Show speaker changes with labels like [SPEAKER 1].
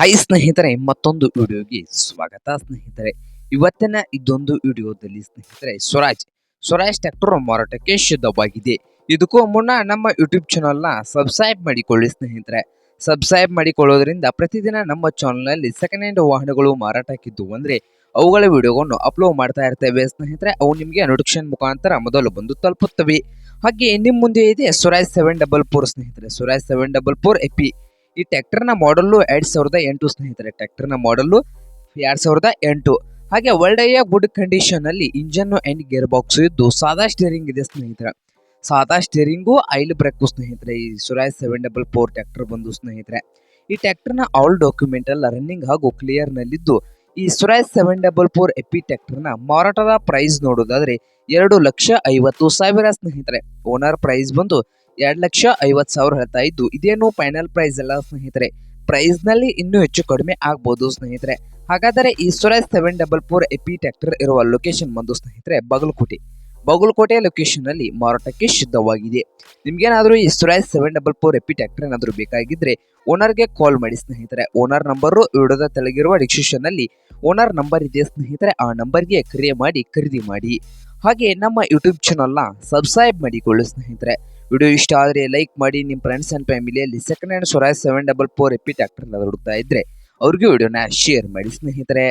[SPEAKER 1] High ಸ್ನೇಹಿತರೆ, ಮತ್ತೊಂದು ವಿಡಿಯೋಗೆ ಸ್ವಾಗತ ಸ್ನೇಹಿತರೆ. ಇವತ್ತಿನ ಇದೊಂದು ವಿಡಿಯೋದಲ್ಲಿ ಸ್ನೇಹಿತರೆ, ಸ್ವರಾಜ್. ಸ್ವರಾಜ್ ಟ್ರ್ಯಾಕ್ಟರ್ ಮಾರಾಟಕ್ಕೆ ಶುದ್ಧವಾಗಿದೆ ಇದಕ್ಕೂ ಮುನ್ನ ನಮ್ಮ ಯೂಟ್ಯೂಬ್ ಚಾನಲ್ನ ಸಬ್ಸ್ಕ್ರೈಬ್ ಮಾಡಿಕೊಳ್ಳಿ ಸ್ನೇಹಿತರೆ. ಸಬ್ಸ್ಕ್ರೈಬ್ ಮಾಡಿಕೊಳ್ಳೋದ್ರಿಂದ ಪ್ರತಿದಿನ ನಮ್ಮ ಚಾನಲ್ನಲ್ಲಿ ಸೆಕೆಂಡ್ ಹ್ಯಾಂಡ್ ವಾಹನಗಳು ಮಾರಾಟಕ್ಕಿದ್ದು ಅಂದರೆ ಅವುಗಳ ವಿಡಿಯೋವನ್ನು ಅಪ್ಲೋಡ್ ಮಾಡ್ತಾ ಇರ್ತೇವೆ ಸ್ನೇಹಿತರೆ. ಅವು ನಿಮಗೆ ನೋಟಿಫಿಕೇಶನ್ ಮುಖಾಂತರ ಮೊದಲು ಬಂದು ತಲುಪುತ್ತವೆ. ಹಾಗೆ ನಿಮ್ಮ ಮುಂದೆ ಇದೆ ಸ್ವರಾಜ್ ಸೆವೆನ್ ಡಬಲ್ ಫೋರ್ ಸ್ನೇಹಿತರೆ. Swaraj seven double four AP ಈ ಟ್ರ್ಯಾಕ್ಟರ್ನ ಮಾಡಲ್ಲು ಎರಡ್ ಸಾವಿರದ ಎಂಟು ಸ್ನೇಹಿತರೆ, ಟ್ರ್ಯಾಕ್ಟರ್ನ ಮಾಡಲ್ಲು ಎರಡ್ ಸಾವಿರದ ಎಂಟು. ಹಾಗೆ ಒಳ್ಳೆಯ ಗುಡ್ ಕಂಡೀಷನ್ ಅಲ್ಲಿ ಇಂಜನ್ ಅಂಡ್ ಗೇರ್ ಬಾಕ್ಸ್ ಇದ್ದು ಸಾದಾ ಸ್ಟೇರಿಂಗ್ ಇದೆ ಸ್ನೇಹಿತರೆ. ಸಾದಾ ಸ್ಟೇರಿಂಗು ಐಲ್ ಬ್ರೇಕು ಸ್ನೇಹಿತರೆ, ಈ ಸುರಾಯ್ ಸೆವೆನ್ ಡಬಲ್ ಫೋರ್ ಟ್ಯಾಕ್ಟರ್ ಬಂದು ಸ್ನೇಹಿತರೆ. ಈ ಟ್ರ್ಯಾಕ್ಟರ್ನ ಆಲ್ ಡಾಕ್ಯುಮೆಂಟ್ ಎಲ್ಲ ರನ್ನಿಂಗ್ ಹಾಗೂ ಕ್ಲಿಯರ್ ನಲ್ಲಿದ್ದು ಈ ಸುರಾಯ್ ಸೆವೆನ್ ಡಬಲ್ ಫೋರ್ ಎಪಿ ಟ್ರ್ಯಾಕ್ಟರ್ನ ಮಾರಾಟದ ಪ್ರೈಸ್ ನೋಡೋದಾದ್ರೆ ಎರಡು ಲಕ್ಷ ಐವತ್ತು ಸಾವಿರ ಸ್ನೇಹಿತರೆ. ಓನರ್ ಪ್ರೈಸ್ ಬಂದು ಎರಡು ಲಕ್ಷ ಐವತ್ತು ಸಾವಿರ ಹೇಳ್ತಾ ಇದ್ದು, ಇದೇನು ಫೈನಲ್ ಪ್ರೈಸ್ ಅಲ್ಲ ಸ್ನೇಹಿತರೆ. ಪ್ರೈಸ್ನಲ್ಲಿ ಇನ್ನೂ ಹೆಚ್ಚು ಕಡಿಮೆ ಆಗ್ಬೋದು ಸ್ನೇಹಿತರೆ. ಹಾಗಾದರೆ ಈ seven double four AP tractor ಇರುವ ಲೊಕೇಶನ್ ಬಂದು ಸ್ನೇಹಿತರೆ, ಬಾಗಲಕೋಟೆ. ಬಾಗಲಕೋಟೆ ಲೊಕೇಶನ್ ಅಲ್ಲಿ ಮಾರಾಟಕ್ಕೆ ಸಿದ್ಧವಾಗಿದೆ. ನಿಮಗೇನಾದರೂ ಈ seven double four AP tractor ಏನಾದರೂ ಬೇಕಾಗಿದ್ರೆ ಓನರ್ಗೆ ಕಾಲ್ ಮಾಡಿ ಸ್ನೇಹಿತರೆ. ಓನರ್ ನಂಬರು ವಿಡಿಯೋದ ತೆಳಗಿರುವ ಡಿಸ್ಕ್ರಿಪ್ಷನ್ ಅಲ್ಲಿ ಓನರ್ ನಂಬರ್ ಇದೆ ಸ್ನೇಹಿತರೆ. ಆ ನಂಬರ್ಗೆ ಕರೆ ಮಾಡಿ ಖರೀದಿ ಮಾಡಿ. ಹಾಗೆ ನಮ್ಮ ಯೂಟ್ಯೂಬ್ ಚಾನಲ್ನ ಸಬ್ಸ್ಕ್ರೈಬ್ ಮಾಡಿಕೊಳ್ಳಿ ಸ್ನೇಹಿತರೆ. ವಿಡಿಯೋ ಇಷ್ಟ ಆದರೆ ಲೈಕ್ ಮಾಡಿ ನಿಮ್ಮ ಫ್ರೆಂಡ್ಸ್ ಆ್ಯಂಡ್ ಫ್ಯಾಮಿಲಿಯಲ್ಲಿ second hand Swaraj seven double four AP tractor ಹುಡುಕ್ತಾ ಇದ್ದರೆ ಅವ್ರಿಗೂ ವಿಡಿಯೋನ ಶೇರ್ ಮಾಡಿ ಸ್ನೇಹಿತರೆ.